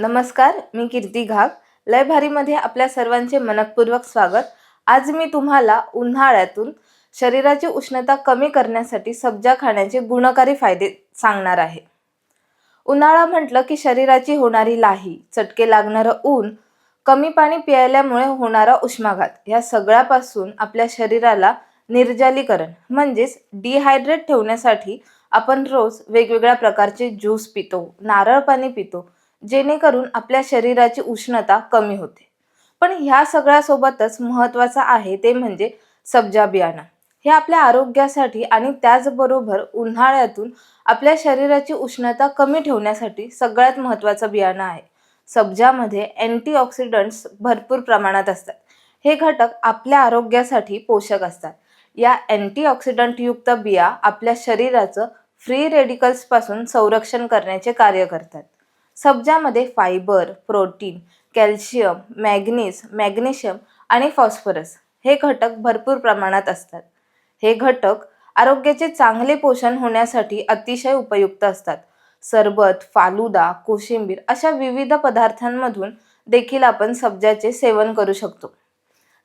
नमस्कार मी कीर्ती घाग. लयभारीमध्ये आपल्या सर्वांचे मनपूर्वक स्वागत. आज मी तुम्हाला उन्हाळ्यातून शरीराची उष्णता कमी करण्यासाठी सब्जा खाण्याचे गुणकारी फायदे सांगणार आहे. उन्हाळा म्हटलं की शरीराची होणारी लाही चटके लागणारं ऊन कमी पाणी प्यायल्यामुळे होणारा उष्माघात या सगळ्यापासून आपल्या शरीराला निर्जलीकरण म्हणजेच डिहायड्रेट ठेवण्यासाठी आपण रोज वेगवेगळ्या प्रकारचे ज्यूस पितो नारळ पाणी पितो जेणेकरून आपल्या शरीराची उष्णता कमी होते. पण ह्या सगळ्यासोबतच महत्त्वाचं आहे ते म्हणजे सब्जा बियाणं हे आपल्या आरोग्यासाठी आणि त्याचबरोबर उन्हाळ्यातून आपल्या शरीराची उष्णता कमी ठेवण्यासाठी सगळ्यात महत्त्वाचं बियाणं आहे. सब्जामध्ये अँटीऑक्सिडंट्स भरपूर प्रमाणात असतात. हे घटक आपल्या आरोग्यासाठी पोषक असतात. या अँटीऑक्सिडंटयुक्त बिया आपल्या शरीराचं फ्री रेडिकल्सपासून संरक्षण करण्याचे कार्य करतात. सब्जामध्ये fibre protein calcium manganese magnesium आणि फॉस्फरस हे घटक भरपूर प्रमाणात असतात. हे घटक आरोग्याचे चांगले पोषण होण्यासाठी अतिशय उपयुक्त असतात. सरबत फालुदा कोशिंबीर अशा विविध पदार्थांमधून देखील आपण सब्जाचे सेवन करू शकतो.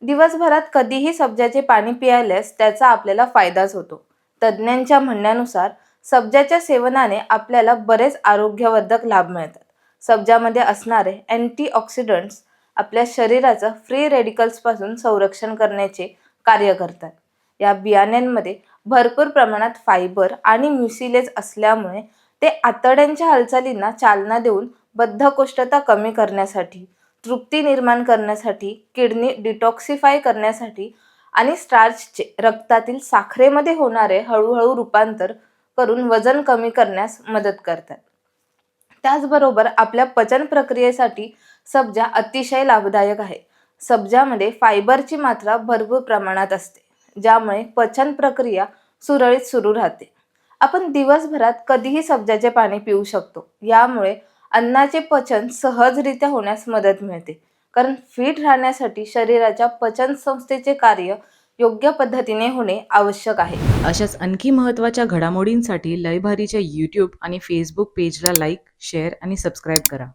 दिवसभरात कधीही सब्जाचे पाणी पियाल्यास त्याचा आपल्याला फायदाच होतो. तज्ज्ञांच्या म्हणण्यानुसार सब्जाच्या सेवनाने आपल्याला बरेच आरोग्यवर्धक लाभ मिळतात. सब्जामध्ये असणारे अँटीऑक्सिडंट्स आपल्या शरीराचं फ्री रेडिकल्सपासून संरक्षण करण्याचे कार्य करतात. या बियाण्यांमध्ये भरपूर प्रमाणात फायबर आणि म्युसिलेज असल्यामुळे ते आतड्यांच्या हालचालींना चालना देऊन बद्धकोष्ठता कमी करण्यासाठी तृप्ती निर्माण करण्यासाठी किडनी डिटॉक्सिफाय करण्यासाठी आणि स्टार्चचे रक्तातील साखरेमध्ये होणारे हळूहळू रूपांतर करून वजन कमी करण्यास मदत करतात. त्याचबरोबर आपल्या पचन प्रक्रियेसाठी सब्जा अतिशय लाभदायक आहे. सब्जामध्ये फायबरची मात्रा भरपूर प्रमाणात असते ज्यामुळे पचन प्रक्रिया सुरळीत सुरू राहते. आपण दिवसभरात कधीही सब्जाचे पाणी पिऊ शकतो यामुळे अन्नाचे पचन सहजरित्या होण्यास मदत मिळते. कारण फिट राहण्यासाठी शरीराच्या पचन संस्थेचे कार्य योग्य पद्धतीने होणे आवश्यक आहे. अशाच आणखी महत्त्वाच्या घडामोडींसाठी लयभारीच्या यूट्यूब आणि फेसबुक पेजला लाईक शेअर आणि सबस्क्राईब करा.